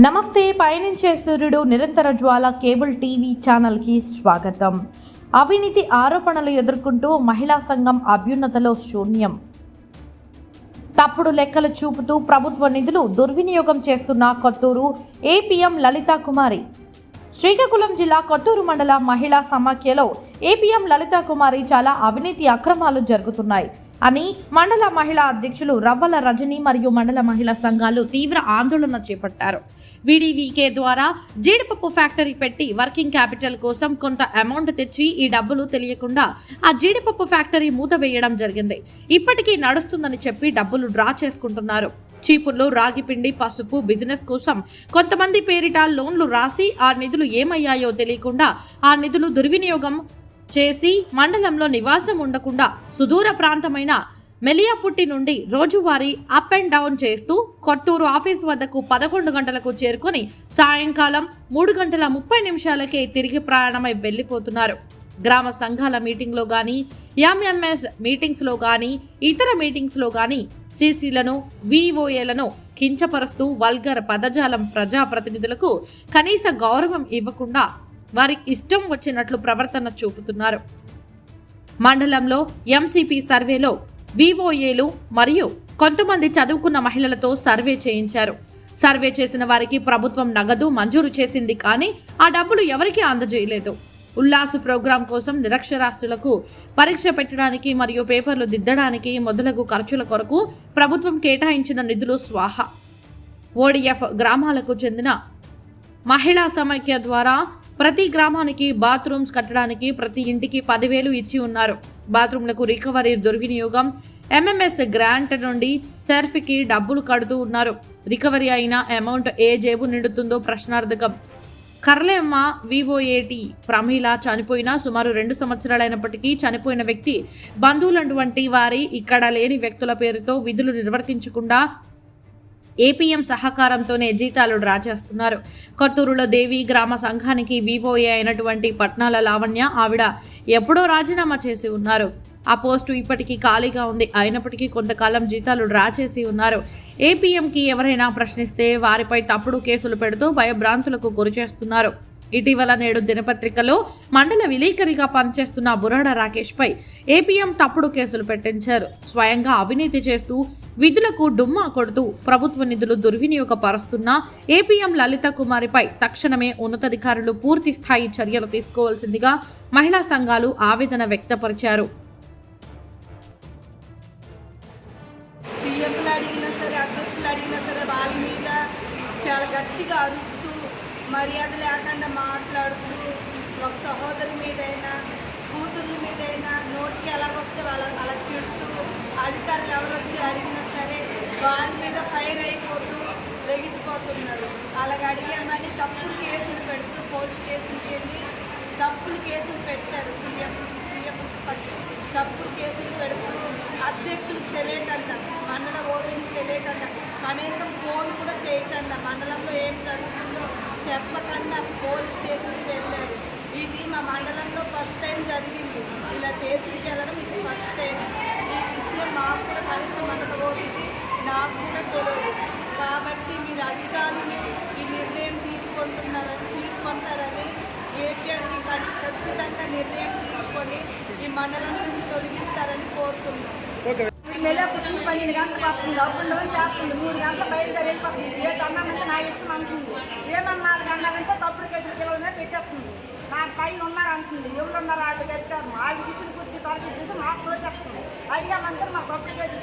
నమస్తే పయనించే సూర్యుడు నిరంతర జ్వాల కేబుల్ టీవీ ఛానల్కి స్వాగతం. అవినీతి ఆరోపణలు ఎదుర్కొంటూ మహిళా సంఘం అభ్యున్నతలో శూన్యం. తప్పుడు లెక్కలు చూపుతూ ప్రభుత్వ నిధులు దుర్వినియోగం చేస్తున్న కొత్తూరు ఏపీఎం లలితా కుమారి. శ్రీకాకుళం జిల్లా కొత్తూరు మండల మహిళా సమాఖ్యలో ఏపీఎం లలితా కుమారి చాలా అవినీతి అక్రమాలు జరుగుతున్నాయి అని మండల మహిళా అధ్యక్షులు రవ్వల రజని మరియు మండల మహిళా సంఘాలు తీవ్ర ఆందోళన చేపట్టారు. వీడీవీకే ద్వారా జీడిపప్పు ఫ్యాక్టరీ పెట్టి వర్కింగ్ క్యాపిటల్ కోసం కొంత అమౌంట్ తెచ్చి ఈ డబ్బులు తెలియకుండా ఆ జీడిపప్పు ఫ్యాక్టరీ మూత వేయడం జరిగింది. ఇప్పటికీ నడుస్తుందని చెప్పి డబ్బులు డ్రా చేసుకుంటున్నారు. చీపుర్లు రాగిపిండి పసుపు బిజినెస్ కోసం కొంతమంది పేరిట లోన్లు రాసి ఆ నిధులు ఏమయ్యాయో తెలియకుండా ఆ నిధులు దుర్వినియోగం చేసి మండలంలో నివాసం ఉండకుండా సుదూర ప్రాంతమైన మెలియాపుట్టి నుండి రోజువారీ అప్ అండ్ డౌన్ చేస్తూ కొట్టూరు ఆఫీస్ వద్దకు పదకొండు గంటలకు చేరుకొని సాయంకాలం మూడు గంటల ముప్పై నిమిషాలకే తిరిగి ప్రయాణమై వెళ్ళిపోతున్నారు. గ్రామ సంఘాల మీటింగ్లో కానీ ఎంఎంఎస్ మీటింగ్స్లో కానీ ఇతర మీటింగ్స్లో కానీ సీసీలను విఓఏలను కించపరుస్తూ వల్గర్ పదజాలం ప్రజాప్రతినిధులకు కనీస గౌరవం ఇవ్వకుండా వారికి ఇష్టం వచ్చినట్లు ప్రవర్తన చూపుతున్నారు. మండలంలో ఎంసీపీ సర్వేలో వివోఏలు మరియు కొంతమంది చదువుకున్న మహిళలతో సర్వే చేయించారు. సర్వే చేసిన వారికి ప్రభుత్వం నగదు మంజూరు చేసింది కానీ ఆ డబ్బులు ఎవరికీ అందజేయలేదు. ఉల్లాసు ప్రోగ్రాం కోసం నిరక్షరాస్యులకు పరీక్ష పెట్టడానికి మరియు పేపర్లు దిద్దడానికి మొదలగు ఖర్చుల కొరకు ప్రభుత్వం కేటాయించిన నిధులు స్వాహ. ఓడిఎఫ్ గ్రామాలకు చెందిన మహిళా సమైక్య ద్వారా ప్రతి గ్రామానికి బాత్రూమ్స్ కట్టడానికి ప్రతి ఇంటికి పదివేలు ఇచ్చి ఉన్నారు. బాత్రూంలకు రికవరీ దుర్వినియోగం. ఎంఎంఎస్ గ్రాంట్ నుండి సెర్ఫ్కి డబ్బులు కడుతూ ఉన్నారు. రికవరీ అయిన అమౌంట్ ఏ జేబు నిండుతుందో ప్రశ్నార్థకం. కర్లేమ్మ వివోఏటి ప్రమీల చనిపోయిన సుమారు రెండు సంవత్సరాలైనప్పటికీ చనిపోయిన వ్యక్తి బంధువులటువంటి వారి ఇక్కడ లేని వ్యక్తుల పేరుతో విధులు నిర్వర్తించకుండా ఏపీఎం సహకారంతోనే జీతాలు డ్రా చేస్తున్నారు. కత్తూరులో దేవి గ్రామ సంఘానికి వివోఏ అయినటువంటి పట్నాల లావణ్య ఆవిడ ఎప్పుడో రాజీనామా చేసి ఉన్నారు. ఆ పోస్టు ఇప్పటికీ ఖాళీగా ఉంది. అయినప్పటికీ కొంతకాలం జీతాలు డ్రా చేసి ఉన్నారు. ఏపీఎంకి ఎవరైనా ప్రశ్నిస్తే వారిపై తప్పుడు కేసులు పెడుతూ భయభ్రాంతులకు గురి చేస్తున్నారు. ఇటీవల నేడు దినపత్రికలో మండల విలేకరిగా పనిచేస్తున్న బురాడ రాకేష్పై ఏపీఎం తప్పుడు కేసులు పెట్టించారు. స్వయంగా అవినీతి చేస్తూ విధులకు డుమ్మా కొడుతూ ప్రభుత్వ నిధులు దుర్వినియోగపరుస్తున్న ఏపీఎం లలిత కుమారిపై తక్షణమే ఉన్నతాధికారులు పూర్తి స్థాయి చర్యలు తీసుకోవాల్సిందిగా మహిళా సంఘాలు ఆవేదన వ్యక్తపరిచారు. చాలా గట్టిగా అరుస్తూ మర్యాద లేకుండా మాట్లాడుతూ ఒక సహోదరి మీదైనా కూతుర్ల మీదైనా వారి మీద ఫైర్ అయిపోతూ లెగిసిపోతున్నారు. అలాగ అడిగామని తప్పుడు కేసులు పెడుతూ పోలీస్ కేసులకి వెళ్ళి తప్పుడు కేసులు పెట్టారు సీఎం సీఎం పట్టు తప్పుడు కేసులు పెడుతూ అధ్యక్షులకు తెలియకుండా మండల ఓపెనింగ్ తెలియకుండా కనీసం ఫోన్ కూడా చేయకుండా మండలంలో ఏం జరుగుతుందో చెప్పకుండా పోలీస్ స్టేషన్కి వెళ్ళారు. ఇది మా మండలంలో ఫస్ట్ టైం జరిగింది. ఇలా స్టేషన్కి వెళ్ళడం ఇది ఫస్ట్ టైం. ఈ విషయం మాకు కూడా కనీసం మండల ఓపెనింగ్ అధికారులు ఈ నిర్ణయం తీసుకుంటున్నారని తీసుకుంటారని ఏపీఎంకి ఖచ్చితంగా నిర్ణయం తీసుకొని ఈ మండలం నుంచి తొలగిస్తారని కోరుతున్నాం. నెల పుట్టిన పన్నెండు గంటలకు వస్తుంది అప్పుడు లోన్ చేస్తుంది. మూడు గంటలు బయలుదేరి వెళ్ళిపోతుంది ఏ అన్నామంటే నా ఇష్టం అంటుంది. ఏమన్నా నాలుగు అన్నారంటే తప్పుడు కిలోనే పెట్టేస్తుంది. నాకు పైన ఉన్నారు అంటుంది. ఎవరు ఉన్నారు వాళ్ళు తెచ్చారు వాళ్ళు గిచ్చిన కుర్చీ తొలగించేసి మాకు తోచేస్తుంది అడిగామంటే మా తప్పుడు కేసులు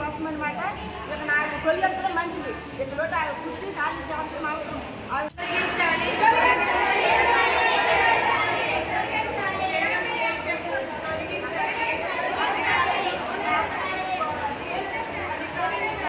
కోసం అనమాట ఇక్కడ నాలుగు కొల్లు మంచిది. ఇక్కడ కుర్చీ నాలుగు సంవత్సరం అవసరం